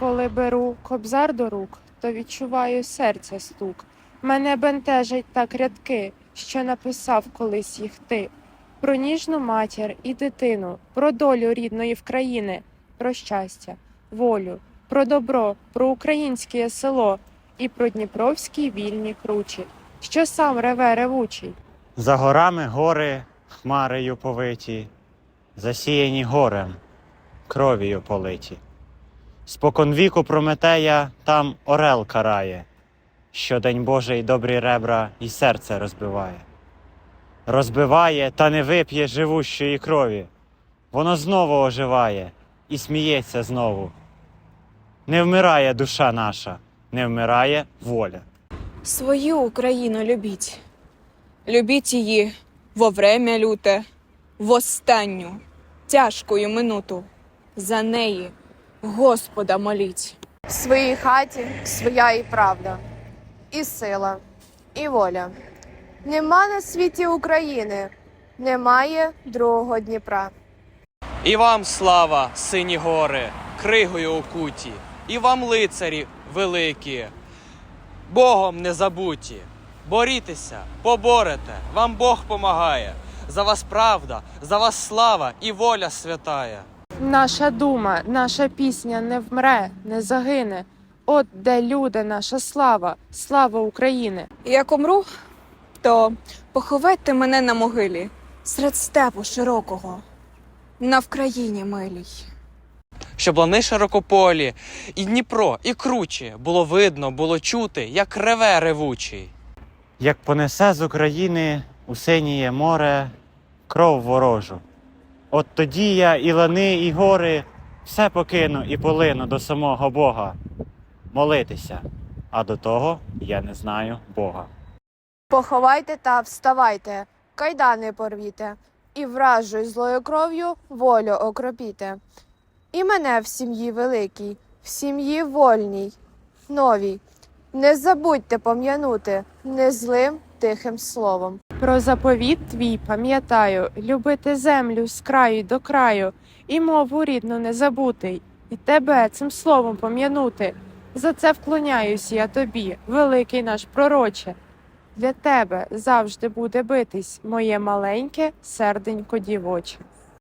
Коли беру кобзар до рук, то відчуваю серця стук. Мене бентежать так рядки, що написав колись їх ти. Про ніжну матір і дитину, про долю рідної в країни, про щастя, волю, про добро, про українське село і про дніпровські вільні кручі, що сам реве ревучий. За горами гори хмарею повиті, засіяні горем, кров'ю политі. Спокон віку Прометея там орел карає, що день Божий добрі ребра і серце розбиває. Розбиває та не вип'є живущої крові. Воно знову оживає і сміється знову. Не вмирає душа наша, не вмирає воля. Свою Україну любіть. Любіть її во время люте, в останню тяжкою минуту. За неї Господа моліть. В своїй хаті своя і правда, і сила, і воля. Нема на світі України, немає другого Дніпра. І вам слава, сині гори, кригою окуті, і вам лицарі великі, Богом не забуті. Борітеся, поборете, вам Бог помагає. За вас правда, за вас слава і воля святая. Наша дума, наша пісня не вмре, не загине. От де люди, наша слава, слава України. Як умру, то поховайте мене на могилі серед степу широкого, на Вкраїні милій. Щоб лани широкополі, і Дніпро, і кручі було видно, було чути, як реве ревучий. Як понесе з України у синіє море кров ворожу. От тоді я і лани, і гори все покину і полину до самого Бога. Молитися, а до того я не знаю Бога. Поховайте та вставайте, кайдани порвіте, і вражою злою кров'ю волю окропіте. І мене в сім'ї великій, в сім'ї вольній, новій. Не забудьте пом'янути незлим тихим словом. Про заповіт твій пам'ятаю, любити землю з краю до краю, і мову рідну не забути, і тебе цим словом пом'янути. За це вклоняюсь я тобі, великий наш пророче. Для тебе завжди буде битись моє маленьке серденько дівоче.